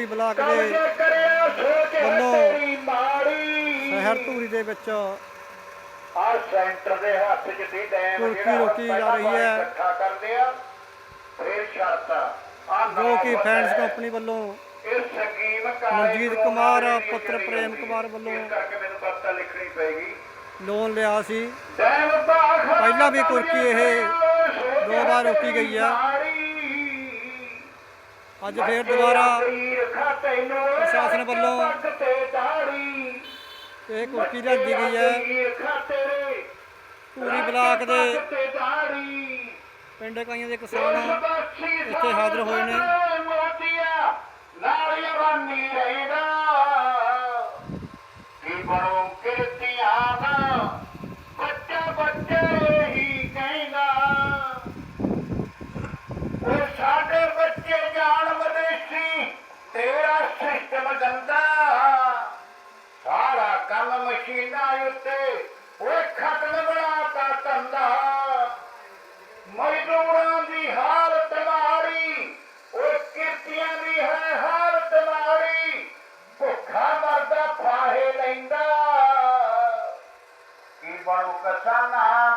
Dhuri block ਦੇ ਵੱਲੋਂ ਸ਼ਹਿਰ ਧੂਰੀ ਦੇ ਵਿੱਚ ਆ ਸੈਂਟਰ ਦੇ ਹੱਥ 'ਚ ਦੀ ਡੈਮ ਜਿਹੜਾ ਰੋਕੀ ਜਾ ਰਹੀ ਹੈ। ਇਕੱਠਾ ਕਰਦੇ ਆ ਫਿਰ ਛੱਡਤਾ ਆ ਜੋ ਕਿ ਫੈਂਸ ਕੰਪਨੀ ਵੱਲੋਂ ਇਹ ਸਕੀਮ ਮਨਜੀਤ ਕੁਮਾਰ, ਪੁੱਤਰ ਪ੍ਰੇਮ। ਕੁਮਾਰ ਵੱਲੋਂ ਇਸ ਕਰਕੇ ਮੈਨੂੰ ਕਵਿਤਾ ਲਿਖਣੀ ਪਏਗੀ ਲੋਨ ਲਿਆ ਸੀ ਪਹਿਲਾਂ ਵੀ ਕਰ ਕੁਰਕੀ ਇਹ ਦੋ ਵਾਰ ਰੋਕੀ ਗਈ ਆ। ਅੱਜ ਫੇਰ ਦੁਬਾਰਾ ਪ੍ਰਸ਼ਾਸਨ ਵੱਲੋਂ ਇਹ ਕੁਰਕੀ ਲਿਆਂਦੀ ਗਈ ਹੈ। ਪੂਰੀ ਬਲਾਕ ਦੇ ਪਿੰਡ ਕਾਈਆਂ ਦੇ ਕਿਸਾਨ ਇੱਥੇ ਹਾਜ਼ਰ ਹੋਏ ਨੇ। ਮਸ਼ੀਨਾਂ ਉੱਤੇ ਉਹ ਖਤਮ ਬਣਾਤਾ ਧੰਦਾ। ਮਜ਼ਦੂਰਾਂ ਦੀ ਹਾਲਤ ਮਾੜੀ ਉਹ ਕਿਰਤੀਆਂ ਦੀ ਹੈ ਹਾਲਤ ਮਾੜੀ ਭੁੱਖਾ ਮਰਦਾ ਫਾਹੇ ਲੈਂਦਾ। ਕੀ ਬਣੂ ਕਿਸਾਨਾਂ